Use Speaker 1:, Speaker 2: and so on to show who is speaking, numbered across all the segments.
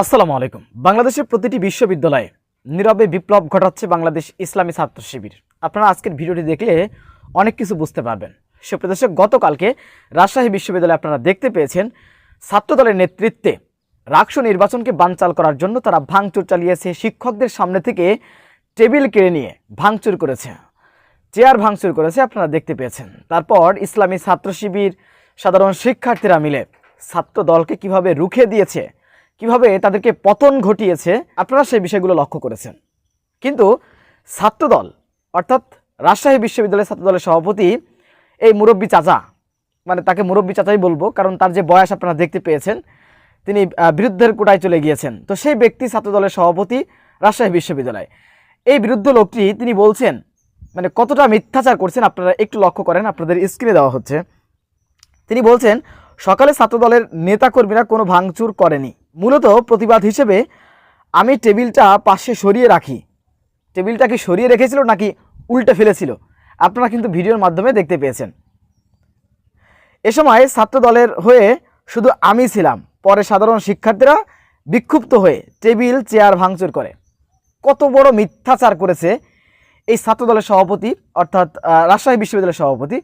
Speaker 1: আসসালামু আলাইকুম। বাংলাদেশের প্রতিটি বিশ্ববিদ্যালয়ে নীরবে বিপ্লব ঘটাচ্ছে বাংলাদেশ ইসলামী ছাত্র শিবির। আপনারা আজকের ভিডিওটি দেখলে অনেক কিছু বুঝতে পারবেন। সুপ্রদর্শক গতকালকে রাজশাহী বিশ্ববিদ্যালয়ে আপনারা দেখতে পেয়েছেন ছাত্রদলের নেতৃত্বে রাকসু নির্বাচনকে বানচাল করার জন্য তারা ভাঙচুর চালিয়েছে, শিক্ষকদের সামনে থেকে টেবিল কেড়ে নিয়ে ভাঙচুর করেছে। চেয়ার ভাঙচুর করেছে, আপনারা দেখতে পেয়েছেন। তারপর ইসলামী ছাত্র শিবির সাধারণ শিক্ষার্থীরা মিলে ছাত্র দলকে কীভাবে রুখে দিয়েছে, কীভাবে তাদেরকে পতন ঘটিয়েছে, আপনারা সেই বিষয়গুলো লক্ষ্য করেছেন। কিন্তু ছাত্রদল অর্থাৎ রাজশাহী বিশ্ববিদ্যালয়ের ছাত্রদলের সভাপতি এই মুরব্বী চাচা মানে তাকে মুরব্বী চাচাই বলব, কারণ তার যে বয়স আপনারা দেখতে পেয়েছেন তিনি বিরুদ্ধের কোটায় চলে গিয়েছেন। তো সেই ব্যক্তি ছাত্রদলের সভাপতি রাজশাহী বিশ্ববিদ্যালয়। এই বিরুদ্ধ লোকটি, তিনি বলছেন মানে কতটা মিথ্যাচার করছেন আপনারা একটু লক্ষ্য করেন, আপনাদের স্ক্রিনে দেওয়া হচ্ছে। তিনি বলছেন, সকালে ছাত্রদলের নেতাকর্মীরা কোনো ভাঙচুর করেনি। মূলত প্রতিবাদ হিসেবে আমি টেবিলটা পাশে সরিয়ে রাখি। টেবিলটা কি সরিয়ে রেখেছিল নাকি উল্টে ফেলেছিল? আপনারা কিন্তু ভিডিওর মাধ্যমে দেখতে পেয়েছেন। এ সময় ছাত্রদলের হয়ে শুধু আমি ছিলাম। পরে সাধারণ শিক্ষার্থীরা বিক্ষুব্ধ হয়ে টেবিল, চেয়ার ভাঙচুর করে। কত বড় মিথ্যাচার করেছে এই ছাত্রদলের সভাপতি, অর্থাৎ রাজশাহী বিশ্ববিদ্যালয়ের সভাপতি।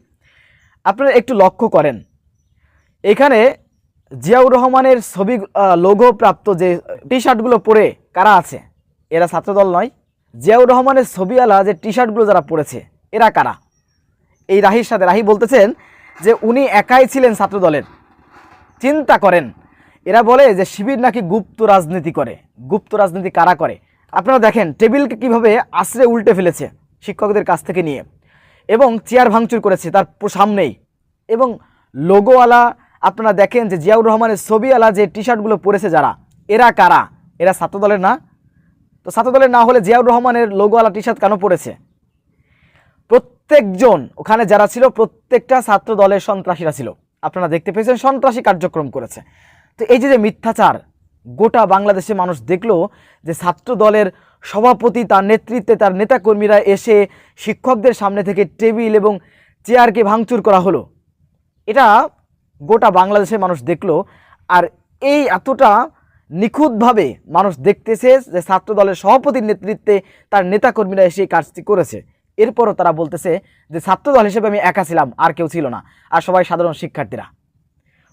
Speaker 1: আপনারা একটু লক্ষ্য করেন, এখানে জিয়াউর রহমানের ছবি লোগোপ্রাপ্ত যে টি শার্টগুলো পরে কারা আছে, এরা ছাত্রদল নয়। জিয়াউর রহমানের ছবিওয়ালা যে টি শার্টগুলো যারা পরেছে, এরা কারা? এই রাহির সাথে রাহি বলতেছেন যে উনি একাই ছিলেন ছাত্রদলের। চিন্তা করেন এরা বলে যে শিবির নাকি গুপ্ত রাজনীতি করে। গুপ্ত রাজনীতি কারা করে? আপনারা দেখেন, টেবিলকে কীভাবে আশ্রে উল্টে ফেলেছে শিক্ষকদের কাছ থেকে নিয়ে। এবং চেয়ার ভাঙচুর করেছে তার সামনেই। এবং লোগোওয়ালা, আপনারা দেখেন যে জিয়াউর রহমানের ছবিওয়ালা যে টি শার্টগুলো পরেছে যারা, এরা কারা? এরা ছাত্রদলের না? তো ছাত্রদলের না হলে জিয়াউর রহমানের লোগোওয়ালা টি শার্ট কেন পরেছে? প্রত্যেকজন, ওখানে যারা ছিল, প্রত্যেকটা ছাত্র দলের সন্ত্রাসীরা ছিল। আপনারা দেখতে পেয়েছেন সন্ত্রাসী কার্যক্রম করেছে। তো এই যে যে মিথ্যাচার, গোটা বাংলাদেশে মানুষ দেখল যে ছাত্র দলের সভাপতি তার নেতৃত্বে তার নেতাকর্মীরা এসে শিক্ষকদের সামনে থেকে টেবিল এবং চেয়ারকে ভাঙচুর করা হলো। এটা গোটা বাংলাদেশের মানুষ দেখল আর এই এতটা নিখুঁতভাবে মানুষ দেখতেছে যে ছাত্র দলের সভাপতির নেতৃত্বে তার নেতাকর্মীরা এসে এই কাজটি করেছে। এরপরও তারা বলতেছে যে ছাত্র দল হিসেবে আমি একা ছিলাম, আর কেউ ছিল না। আর সবাই সাধারণ শিক্ষার্থীরা।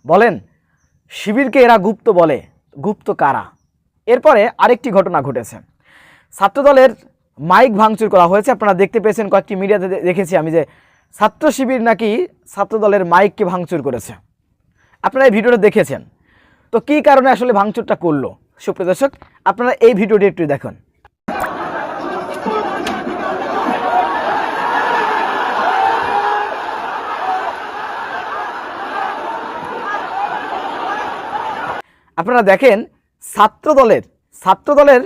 Speaker 1: বলেন শিবিরকে এরা গুপ্ত বলে, গুপ্ত কারা? এরপরে আরেকটি ঘটনা ঘটেছে। ছাত্রদলের মাইক ভাঙচুর করা হয়েছে। আপনারা দেখতে পেয়েছেন কয়েকটি মিডিয়াতে দেখেছি আমি যে ছাত্র শিবির নাকি ছাত্রদলের মাইককে ভাঙচুর করেছে। আপনারা এই ভিডিওটা দেখেছেন। তো কী কারণে আসলে ভাঙচুরটা করল? সুপ্রিয় দর্শক, আপনারা এই ভিডিওটি একটু দেখুন। আপনারা দেখেন ছাত্র দলের ছাত্র দলের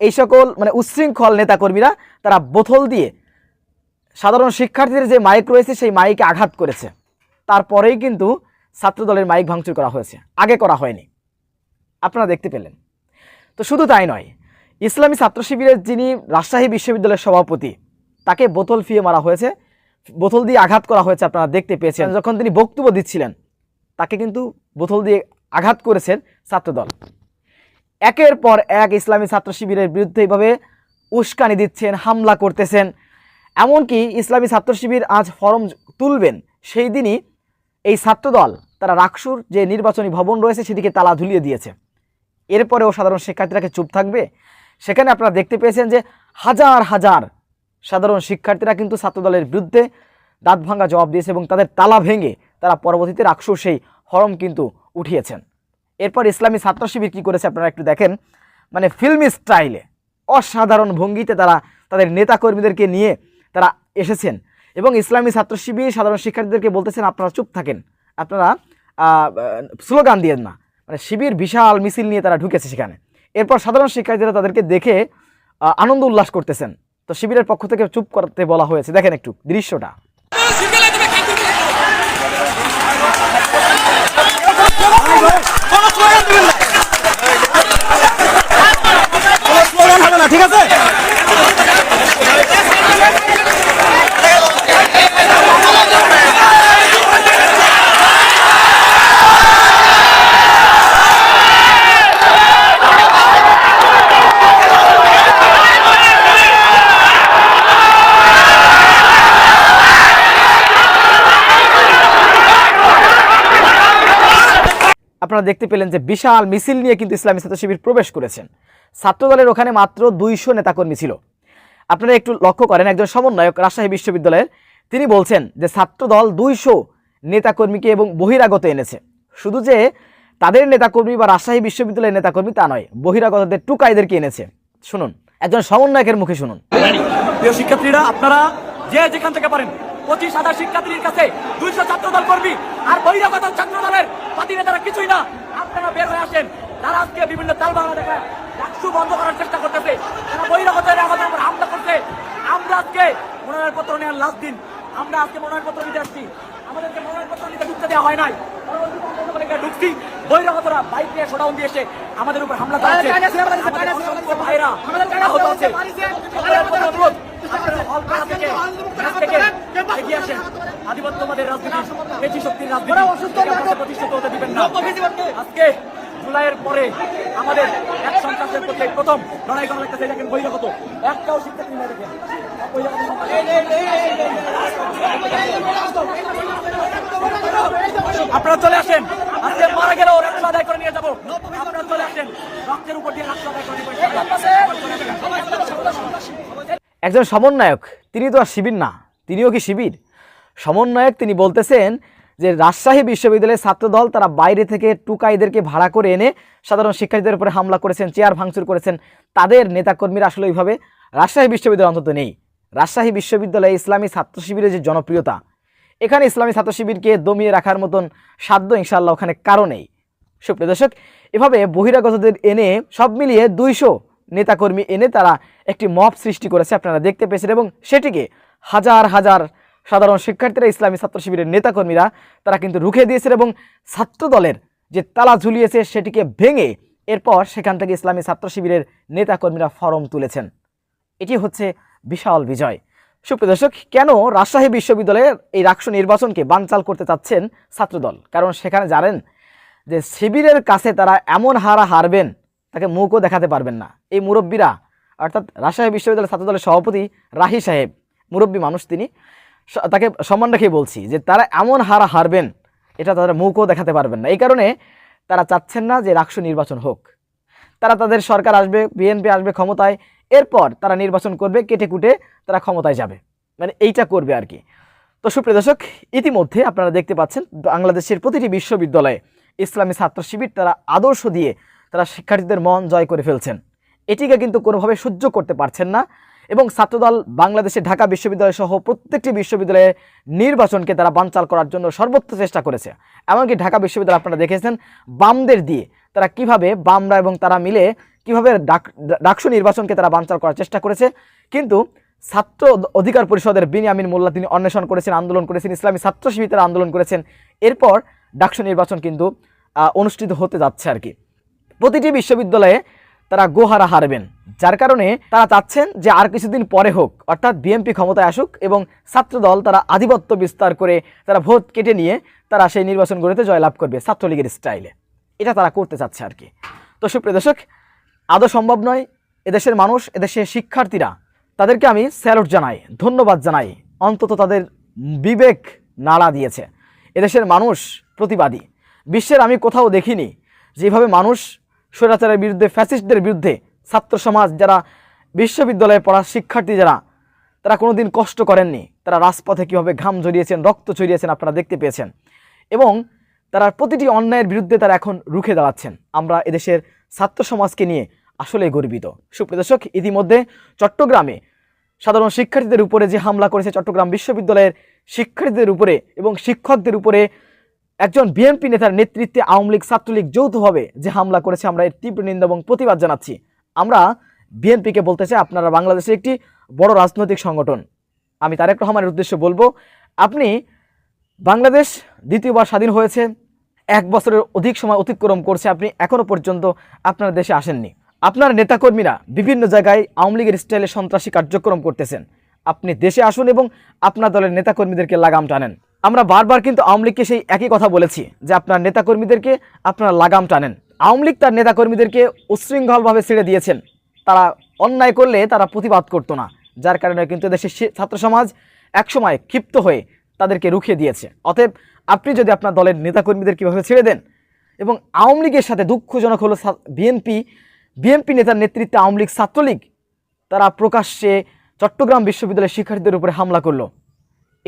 Speaker 1: এই সকল মানে উচ্ছৃঙ্খল নেতাকর্মীরা তারা বোতল দিয়ে সাধারণ শিক্ষার্থীদের যে মাইক রয়েছে, সেই মাইকে আঘাত করেছে। তারপরেই কিন্তু ছাত্র দলের মাইক ভাঙচুর করা হয়েছে। আগে করা হয়নি। আপনারা দেখতে পেলেন। তো শুধু তাই নয়, ইসলামী ছাত্র শিবিরের যিনি রাজশাহী বিশ্ববিদ্যালয়ের সভাপতি, তাকে বোতল ফিয়ে মারা হয়েছে। বোতল দিয়ে আঘাত করা হয়েছে আপনারা দেখতে পেয়েছেন। যখন তিনি বক্তব্য দিচ্ছিলেন, তাকে কিন্তু বোতল দিয়ে আঘাত করেছেন ছাত্রদল। একের পর এক ইসলামী ছাত্র শিবিরের বিরুদ্ধে এইভাবে উস্কানি দিচ্ছেন, হামলা করতেছেন। এমনকি ইসলামী ছাত্র শিবির আজ ফরম তুলবেন, সেই দিনই এই ছাত্রদল, তারা রাকসুর যে নির্বাচনী ভবন রয়েছে সেদিকে তালা ঝুলিয়ে দিয়েছে। এরপরেও সাধারণ শিক্ষার্থীরাকে চুপ থাকবে? সেখানে আপনারা দেখতে পেয়েছেন যে হাজার হাজার সাধারণ শিক্ষার্থীরা কিন্তু ছাত্রদলের বিরুদ্ধে দাঁত ভাঙ্গা জবাব দিয়েছে এবং তাদের তালা ভেঙে তারা পরবর্তীতে রাকসুর সেই হরম কিন্তু উঠিয়েছেন। এরপর ইসলামী ছাত্র শিবির কী করেছে আপনারা একটু দেখেন মানে ফিল্মি স্টাইলে অসাধারণ ভঙ্গিতে তারা তাদের নেতাকর্মীদেরকে নিয়ে তারা এসেছেন এবং ইসলামী ছাত্র শিবির সাধারণ শিক্ষার্থীদেরকে বলতেছেন আপনারা চুপ থাকেন আপনারা স্লোগান দিয়েন না মানে শিবির বিশাল মিছিল নিয়ে তারা ঢুকেছে সেখানে এরপর সাধারণ শিক্ষার্থীরা তাদেরকে দেখে আনন্দ উল্লাস করতেছেন তো শিবিরের পক্ষ থেকে চুপ করতে বলা হয়েছে দেখেন একটু দৃশ্যটা குழம்பு আপনারা দেখতে পেলেন যে বিশাল মিছিল নিয়ে কিন্তু ইসলামী ছাত্র শিবির প্রবেশ করেছেন। ছাত্রদলের ওখানে মাত্র দুইশো নেতাকর্মী ছিল। আপনারা একটু লক্ষ্য করেন, একজন সমন্বয়ক রাজশাহী বিশ্ববিদ্যালয়ের, তিনি বলছেন যে ছাত্রদল দুইশো নেতাকর্মীকে এবং বহিরাগত এনেছে। শুধু যে তাদের নেতাকর্মী বা রাজশাহী বিশ্ববিদ্যালয়ের নেতাকর্মী তা নয়, বহিরাগতদের টুকাইদেরকে এনেছে। শুনুন, একজন সমন্বয়কের মুখে শুনুন।
Speaker 2: প্রিয় শিক্ষার্থীরা, আপনারা যে যেখান থেকে পারেন পঁচিশ হাজার শিক্ষার্থীর কাছে দুইশো ছাত্রদল কর্মী আর বহিরাগত ছাত্রদলের পাতি নেতারা কিছুই না। আপনারা বের হয়ে আসেন। তারা আজকে বিভিন্ন তাল বাংলা দেখায় ডাকসু বন্ধ করার চেষ্টা করতেছে। তারা বহিরাগতের আমাদের উপর হামলা করছে। আমরা আজকে মনোনয়ন পত্র নেওয়ার লাস্ট দিন। আমরা আজকে মনোনয়ন পত্র নিতে আসছি। আমাদেরকে মনোনয়ন পত্র নিতে ঢুকতে দেওয়া হয় নাই। ঢুকছি। বহিরাগতরা বাইক নিয়ে শোডাউন দিয়ে এসে আমাদের উপর হামলা চালাচ্ছে। ভাইরা আহত আছে। আপনারা হল পাড়া থেকে, ম্যাচ থেকে এগিয়ে আসেন। আধিপত্যবাদের রাজনীতি, পেশি শক্তির রাজনীতি, প্রতিষ্ঠিত হতে দিবেন না। আজকে জুলাইয়ের পরে আমাদের এক সন্ত্রাসের প্রতি প্রথম লড়াই করা লাগতেছে দেখেন বহিরাগত। একটাও শিক্ষার্থী না দেখেন আপনারা চলে আসেন। আজকে মারা গেলেও রাষ্ট্র আদায় করে নিয়ে যাব। আপনারা চলে আসেন। রক্তের উপর দিয়ে রাষ্ট্র আদায় করে
Speaker 1: একজন সমন্বয়ক তিনি তো আর শিবির না। তিনিও কি শিবির? সমন্বয়ক তিনি বলতেছেন যে রাজশাহী বিশ্ববিদ্যালয়ের ছাত্রদল তারা বাইরে থেকে টুকাইদেরকে ভাড়া করে এনে সাধারণ শিক্ষার্থীদের উপরে হামলা করেছেন, চেয়ার ভাঙচুর করেছেন। তাদের নেতাকর্মীরা আসলে ওইভাবে রাজশাহী বিশ্ববিদ্যালয় অন্তত নেই। রাজশাহী বিশ্ববিদ্যালয়ে ইসলামী ছাত্র শিবিরের যে জনপ্রিয়তা, এখানে ইসলামী ছাত্র শিবিরকে দমিয়ে রাখার মতন সাধ্য ইনশাল্লাহ ওখানে কারণেই সুপ্রিয় দর্শক, এভাবে বহিরাগতদের এনে সব মিলিয়ে দুইশো নেতাকর্মী এনে তারা একটি মব সৃষ্টি করেছে, আপনারা দেখতে পেয়েছেন এবং সেটিকে হাজার হাজার সাধারণ শিক্ষার্থীরা ইসলামী ছাত্র শিবিরের নেতাকর্মীরা, তারা কিন্তু রুখে দিয়েছেন এবং ছাত্র দলের যে তালা ঝুলিয়েছে সেটিকে ভেঙে এরপর সেখান থেকে ইসলামী ছাত্র শিবিরের নেতাকর্মীরা ফরম তুলেছেন। এটি হচ্ছে বিশাল বিজয়। সুপ্রিয় দর্শক, কেন রাজশাহী বিশ্ববিদ্যালয়ের এই রাষ্ট্র নির্বাচনকে বানচাল করতে চাচ্ছেন ছাত্রদল? কারণ সেখানে জানেন যে শিবিরের কাছে তারা এমন হারা হারবেন, তাকে মুখও দেখাতে পারবেন না। এই মুরব্বীরা, অর্থাৎ রাজশাহী বিশ্ববিদ্যালয়ের ছাত্রদলের সভাপতি রাহি সাহেব মুরব্বী মানুষ তিনি তাকে সম্মান রেখে বলছি যে তারা এমন হারা হারবেন, এটা তারা মুখও দেখাতে পারবেন না। এই কারণে তারা চাচ্ছেন না যে রাষ্ট্র নির্বাচন হোক। তারা তাদের সরকার আসবে, বিএনপি আসবে ক্ষমতায়, এরপর তারা নির্বাচন করবে, কেটে কুটে তারা ক্ষমতায় যাবে। মানে এইটা করবে আর কি। তো সুপ্রিয় দর্শক, ইতিমধ্যে আপনারা দেখতে পাচ্ছেন, বাংলাদেশের প্রতিটি বিশ্ববিদ্যালয়ে ইসলামী ছাত্র শিবির তারা আদর্শ দিয়ে তারা শিক্ষার্থীদের মন জয় করে ফেলছেন। এটিকে কিন্তু কোনোভাবে সহ্য করতে পারছেন না। এবং ছাত্রদল বাংলাদেশে ঢাকা বিশ্ববিদ্যালয় সহ প্রত্যেকটি বিশ্ববিদ্যালয়ে নির্বাচনকে তারা বানচাল করার জন্য সর্বোচ্চ চেষ্টা করেছে। এমনকি ঢাকা বিশ্ববিদ্যালয় আপনারা দেখেছেন, বামদের দিয়ে তারা কীভাবে বামরা এবং তারা মিলে কীভাবে ডাক, ডাকসু নির্বাচনকে তারা বানচাল করার চেষ্টা করেছে। কিন্তু ছাত্র অধিকার পরিষদের বিনিয়ামিন মোল্লা তিনি অন্বেষণ করেছেন, আন্দোলন করেছেন, ইসলামী ছাত্র শিবির তারা আন্দোলন করেছেন। এরপর ডাকসু নির্বাচন কিন্তু অনুষ্ঠিত হতে যাচ্ছে আর কি প্রতিটি বিশ্ববিদ্যালয়ে তারা গোহারা হারবেন, যার কারণে তারা চাচ্ছেন যে আর কিছুদিন পরে হোক, অর্থাৎ বিএনপি ক্ষমতায় আসুক এবং ছাত্রদল তারা আধিপত্য বিস্তার করে তারা ভোট কেটে নিয়ে তারা সেই নির্বাচনগুলোতে জয়লাভ করবে ছাত্রলীগের স্টাইলে। এটা তারা করতে চাচ্ছে আর কি। তো সুপ্রিয় দর্শক, আদৌ সম্ভব নয়, এদেশের মানুষ, এদেশের শিক্ষার্থীরা তাদেরকে আমি স্যালুট জানাই, ধন্যবাদ জানাই, অন্তত তাদের বিবেক নাড়া দিয়েছে। এদেশের মানুষ প্রতিবাদী। বিশ্বের আমি কোথাও দেখিনি যেভাবে মানুষ স্বৈরাচারের বিরুদ্ধে, ফ্যাসিস্টদের বিরুদ্ধে ছাত্র সমাজ, যারা বিশ্ববিদ্যালয়ে পড়া শিক্ষার্থী যারা, তারা কোনোদিন কষ্ট করেননি। তারা রাজপথে কীভাবে ঘাম ঝরিয়েছেন, রক্ত ছড়িয়েছেন আপনারা দেখতে পেয়েছেন। এবং তারা প্রতিটি অন্যায়ের বিরুদ্ধে তারা এখন রুখে দাঁড়াচ্ছেন। আমরা এদেশের ছাত্র সমাজকে নিয়ে আসলে গর্বিত। সুপ্রিয় দর্শক, ইতিমধ্যে চট্টগ্রামে সাধারণ শিক্ষার্থীদের উপরে যে হামলা করেছে চট্টগ্রাম বিশ্ববিদ্যালয়ের শিক্ষার্থীদের উপরে এবং শিক্ষকদের উপরে একজন বিএনপি নেতার নেতৃত্বে আওয়ামী লীগ, ছাত্রলীগ যৌথভাবে যে হামলা করেছে আমরা এর তীব্র নিন্দা এবং প্রতিবাদ জানাচ্ছি। আমরা বিএনপিকে বলতে চাই, আপনারা বাংলাদেশে একটি বড় রাজনৈতিক সংগঠন। আমি তারেক রহমানের উদ্দেশ্যে বলব, আপনি বাংলাদেশ দ্বিতীয়বার স্বাধীন হয়েছে, এক বছরের অধিক সময় অতিক্রম করছে, আপনি এখনও পর্যন্ত আপনার দেশে আসেননি। আপনার নেতাকর্মীরা বিভিন্ন জায়গায় আওয়ামী লীগের স্টাইলে সন্ত্রাসী কার্যক্রম করতেছেন। আপনি দেশে আসুন এবং আপনার দলের নেতাকর্মীদেরকে লাগাম টানেন। আমরা বারবার কিন্তু আওয়ামী লীগকে সেই একই কথা বলেছি যে আপনার নেতাকর্মীদেরকে আপনারা লাগাম টানেন। আওয়ামী লীগ তার নেতাকর্মীদেরকে উচ্ছৃঙ্খলভাবে ছেড়ে দিয়েছেন। তারা অন্যায় করলে তারা প্রতিবাদ করতো না, যার কারণে কিন্তু দেশের ছাত্র সমাজ একসময় ক্ষিপ্ত হয়ে তাদেরকে রুখিয়ে দিয়েছে। অতএব আপনি যদি আপনার দলের নেতাকর্মীদের কীভাবে ছেড়ে দেন এবং আওয়ামী লীগের সাথে দুঃখজনক হলো বিএনপি বিএনপি নেতার নেতৃত্বে আওয়ামী লীগ ছাত্রলীগ, তারা প্রকাশ্যে চট্টগ্রাম বিশ্ববিদ্যালয়ের শিক্ষার্থীদের উপরে হামলা করল।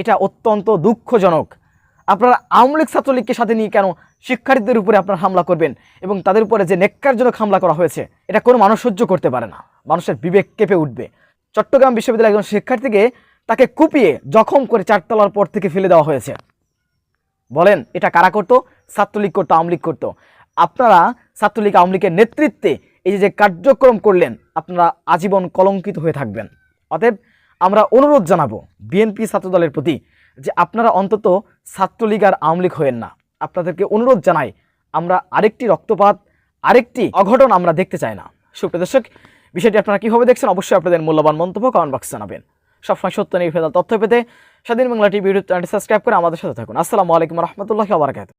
Speaker 1: এটা অত্যন্ত দুঃখজনক। আপনারা আওয়ামী লীগ ছাত্রলীগকে সাথে নিয়ে কেন শিক্ষার্থীদের উপরে আপনারা হামলা করবেন এবং তাদের উপরে যে নেককারজনক হামলা করা হয়েছে, এটা কোনো মানুষ সহ্য করতে পারে না। মানুষের বিবেক কেঁপে উঠবে। চট্টগ্রাম বিশ্ববিদ্যালয়ের একজন শিক্ষার্থীকে তাকে কুপিয়ে জখম করে চারতলার পর থেকে ফেলে দেওয়া হয়েছে। বলেন, এটা কারা করতো? ছাত্রলীগ করতো আওয়ামী লীগ করতো। আপনারা ছাত্রলীগ আওয়ামী লীগের নেতৃত্বে এই যে কার্যক্রম করলেন, আপনারা আজীবন কলঙ্কিত হয়ে থাকবেন। অতএব আমরা অনুরোধ জানাব বিএনপি ছাত্রদলের প্রতি যে আপনারা অন্তত ছাত্রলীগ আর আওয়ামী লীগ হয়েন না। আপনাদেরকে অনুরোধ জানাই, আমরা আরেকটি রক্তপাত, আরেকটি অঘটন আমরা দেখতে চাই না। সুপ্রদর্শক বিষয়টি আপনারা কীভাবে দেখছেন অবশ্যই আপনাদের মূল্যবান মন্তব্য কমেন্ট বক্সে জানাবেন। সবসময় সত্য নির্ভেজাল তথ্য পেতে স্বাধীন বাংলা টিভি ইউটিউব চ্যানেলটি সাবস্ক্রাইব করে আমাদের সাথে থাকুন। আসসালামু আলাইকুম রহমতুল্লাহ আবরকাত